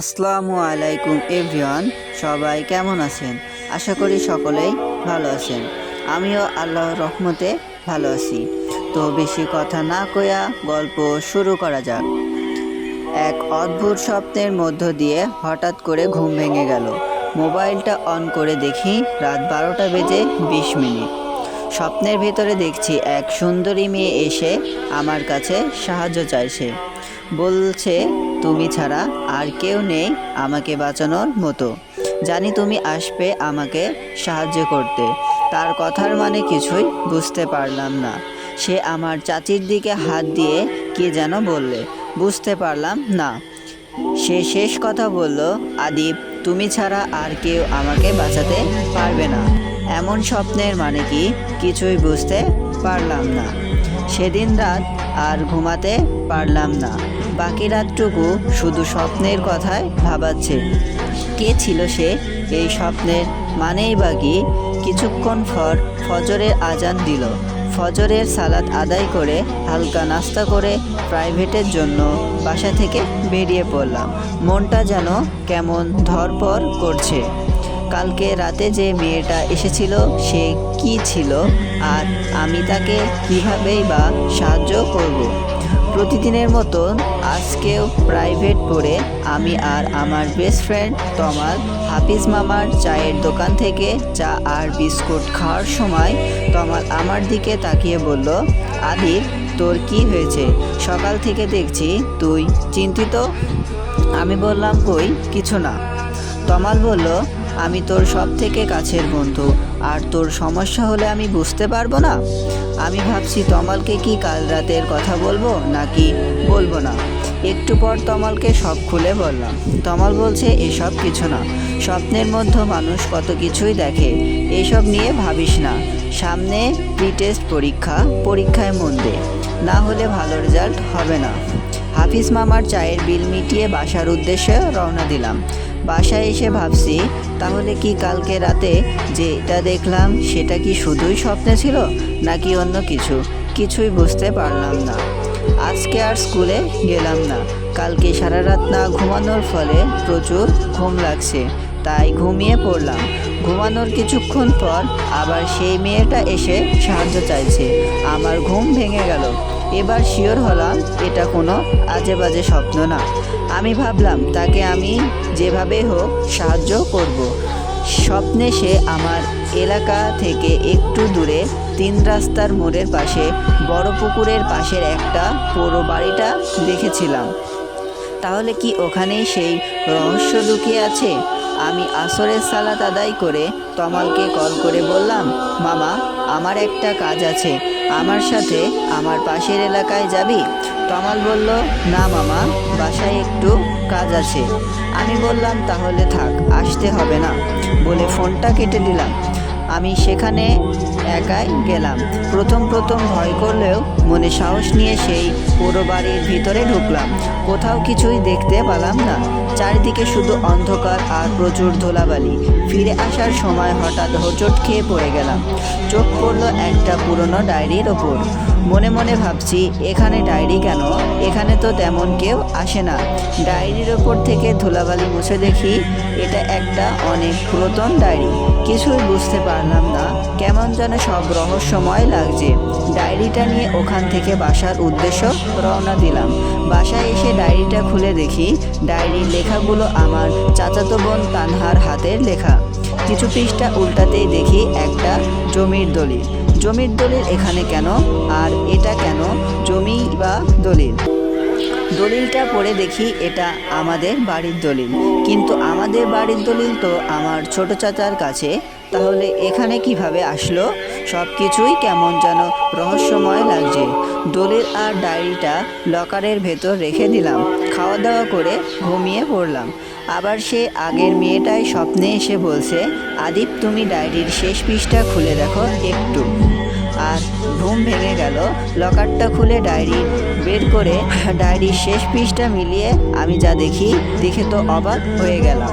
আসসালামু আলাইকুম, এভরিওয়ান। সবাই কেমন আছেন? আশা করি সকলেই ভালো আছেন। আমিও আল্লাহর রহমতে ভালো আছি। তো বেশি কথা না কয়া গল্প শুরু করা যাক। এক অদ্ভুত স্বপ্নের মধ্য দিয়ে হঠাৎ করে ঘুম ভেঙে গেল। মোবাইলটা অন করে দেখি রাত বারোটা বেজে বিশ মিনিট। স্বপ্নের ভেতরে দেখছি এক সুন্দরী মেয়ে এসে আমার কাছে সাহায্য চাইছে। বলছে, তুমি ছাড়া আর কেউ নেই আমাকে বাঁচানোর মতো। জানি তুমি আসবে আমাকে সাহায্য করতে। তার কথার মানে কিছুই বুঝতে পারলাম না। সে আমার চাচির দিকে হাত দিয়ে কে যেন বললে। বুঝতে পারলাম না। সে শেষ কথা বলল আদিপ তুমি ছাড়া আর কেউ আমাকে বাঁচাতে পারবে না। এমন স্বপ্নের মানে কি কিছুই বুঝতে পারলাম না। সেদিন রাত আর ঘুমাতে পারলাম না। বাকি রাতটুকু শুধু স্বপ্নের কথায় ভাবাচ্ছে। কে ছিল সে? এই স্বপ্নের মানেই বাকি কিছুক্ষণ পর ফজরের আজান দিল। ফজরের সালাদ আদায় করে হালকা নাস্তা করে প্রাইভেটের জন্য বাসা থেকে বেরিয়ে পড়লাম। মনটা যেন কেমন ধরপর করছে। কালকে রাতে যে মেয়েটা এসেছিল সে কি ছিল আর আমি তাকে কীভাবেই বা সাহায্য করব। প্রতিদিনের মতন আজকেও প্রাইভেট পড়ে আমি আর আমার বেস্ট ফ্রেন্ড তমাল, হাফিজ মামার চায়ের দোকান থেকে চা আর বিস্কুট খাওয়ার সময় তমাল আমার দিকে তাকিয়ে বলল আদির তোর কি হয়েছে? সকাল থেকে দেখছি তুই চিন্তিত? আমি বললাম, কই? কিছু না। তমাল বলল আমি তোর সব থেকে কাছের বন্ধু। আর তোর সমস্যা হলে আমি বুঝতে পারব না। আমি ভাবছি তমালকে কি কাল রাতের কথা বলব, নাকি বলব না। একটু পর তমালকে সব খুলে বললাম। তমাল বলছে, এসব কিছু না। স্বপ্নের মধ্যে মানুষ কত কিছুই দেখে। এসব নিয়ে ভাবিস না। সামনে প্রিটেস্ট পরীক্ষা, পরীক্ষায় মন দে। না হলে ভালো রেজাল্ট হবে না। হাফিজ মামার চায়ের বিল মিটিয়ে বাসার উদ্দেশ্যে রওনা দিলাম। বাসায় এসে ভাবছি, তাহলে কি কালকে রাতে যে এটা দেখলাম, সেটা কি শুধুই স্বপ্নে ছিল, নাকি অন্য কিছু? কিছুই বুঝতে পারলাম না। আজকে আর স্কুলে গেলাম না। কালকে সারা রাত না ঘুমানোর ফলে প্রচুর ঘুম লাগছে, তাই ঘুমিয়ে পড়লাম। ঘুমানোর কিছুক্ষণ পর আবার সেই মেয়েটা এসে সাহায্য চাইছে। আমার ঘুম ভেঙে গেল। এবার শিওর হলাম এটা কোনো আজে বাজে স্বপ্ন না। আমি ভাবলাম, তাকে আমি যেভাবে হোক সাহায্য করব। স্বপ্নে সে আমার এলাকা থেকে একটু দূরে তিন রাস্তার মোড়ের পাশে বড় পুকুরের পাশের একটা পুরো বাড়িটা দেখেছিলাম। তাহলে কি ওখানেই সেই রহস্য লুকিয়ে আছে? আমি আসরের সালাত আদায় করে তমালকে কল করে বললাম, মামা, আমার একটা কাজ আছে। আমার সাথে আমার পাশের এলাকায় যাবি? তমাল বলল, না মামা, বাসায় একটু কাজ আছে। আমি বললাম, তাহলে থাক, আসতে হবে না। বলে ফোনটা কেটে দিলাম। আমি সেখানে একাই গেলাম। প্রথম প্রথম ভয় করলেও মনে সাহস নিয়ে সেই পুরো বাড়ির ভিতরে ঢুকলাম। কোথাও কিছুই দেখতে পেলাম না। চারিদিকে শুধু অন্ধকার আর প্রচুর ধুলাবালি। ফিরে আসার সময় হঠাৎ হোঁচট খেয়ে পড়ে গেলাম। চোখ পড়ল একটা পুরনো ডায়েরির ওপর। মনে মনে ভাবছি, এখানে ডায়েরি কেন? এখানে তো তেমন কেউ আসে না। ডায়েরির ওপর থেকে ধুলাবালি মুছে দেখি, এটা একটা অনেক পুরাতন ডায়েরি। কিছুই বুঝতে পারলাম না, কেমন যেন সব রহস্যময় লাগছে। ডায়েরিটা নিয়ে ওখান থেকে বাসার উদ্দেশ্য রওনা দিলাম। বাসায় এসে ডায়েরিটা খুলে দেখি, ডায়েরির লেখাগুলো আমার চাচাতো বোন তানহার হাতের লেখা। কিছু পৃষ্ঠা উল্টাতেই দেখি একটা জমির দলিল। জমির দলিল এখানে কেন? আর এটা কেন? জমি বা দলিল। দলিলটা পড়ে দেখি এটা আমাদের বাড়ির দলিল। কিন্তু আমাদের বাড়ির দলিল তো আমার ছোট চাচার কাছে। তাহলে এখানে কীভাবে আসলো? সব কিছুই কেমন যেন রহস্যময় লাগছে। দলিল আর ডায়েরিটা লকারের ভেতর রেখে দিলাম। খাওয়া দাওয়া করে ঘুমিয়ে পড়লাম। আবার সে আগের মেয়েটাই স্বপ্নে এসে বলছে, আদিপ, তুমি ডায়েরির শেষ পৃষ্ঠা খুলে দেখো একটু। আর ঘুম ভেঙে গেল। লকারটা খুলে ডায়েরি বের করে, ডায়েরির শেষ পৃষ্ঠা মিলিয়ে আমি যা দেখি, দেখে তো অবাক হয়ে গেলাম।